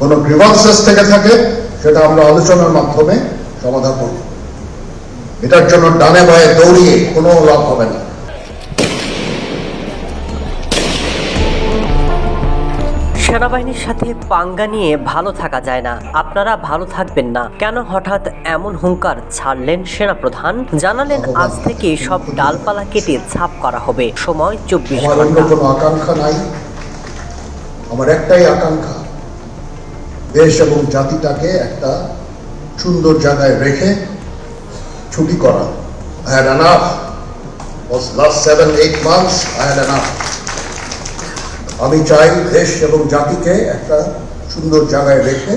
কোনো গ্রিভান্সেস থেকে থাকে সেটা আমরা আলোচনার মাধ্যমে সমাধান করব। এটার জন্য ডানে বায়ে দৌড়িয়ে কোনো লাভ হবে না। সেনাবাহিনীর সাথে পাঙ্গা নিয়ে ভালো থাকা যায় না। আপনারা ভালো থাকবেন না। কেন হঠাৎ এমন হুঙ্কার ছাড়লেন সেনাপ্রধান? জানালেন আজ থেকে সব ডালপালা কেটে ছাপ করা হবে। সময় চব্বিশ ঘণ্টা। কোনো আকাঙ্ক্ষা নাই। আমার একটাই আকাঙ্ক্ষা দেশ এবং জাতিটাকে একটা সুন্দর জায়গায় রেখে ছুটি করা I had enough. Was last seven, eight months. আমি চাই দেশ এবং জাতিকে একটা সুন্দর জায়গায় রেখে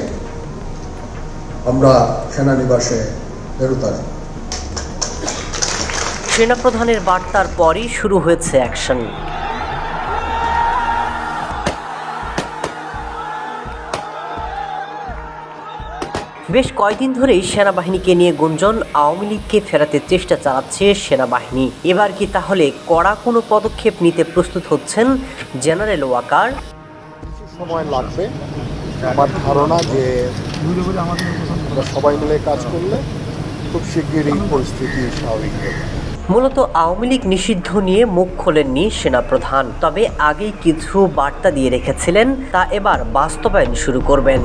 আমরা সেনানিবাসে ফেরত আসব সেনাপ্রধানের বার্তার পরই শুরু হয়েছে অ্যাকশন বেশ কয়েকদিন ধরেই সেনাবাহিনীকে নিয়ে গুঞ্জন আওয়ামী লীগকে ফেরাতে চেষ্টা চালাচ্ছে সেনাবাহিনী। এবার কি তাহলে কড়া কোনো পদক্ষেপ নিতে প্রস্তুত হচ্ছেন জেনারেল ওয়াকার? সময় লাগবে। আমার ধারণা যে সবাই মিলে কাজ করলে খুব শিগগিরই পরিস্থিতি স্বাভাবিক হবে। মূলত আওয়ামী লীগ নিষিদ্ধ নিয়ে মুখ খোলেননি সেনাপ্রধান তবে আগেই কিছু বার্তা দিয়ে রেখেছিলেন তা এবার বাস্তবায়ন শুরু করবেন।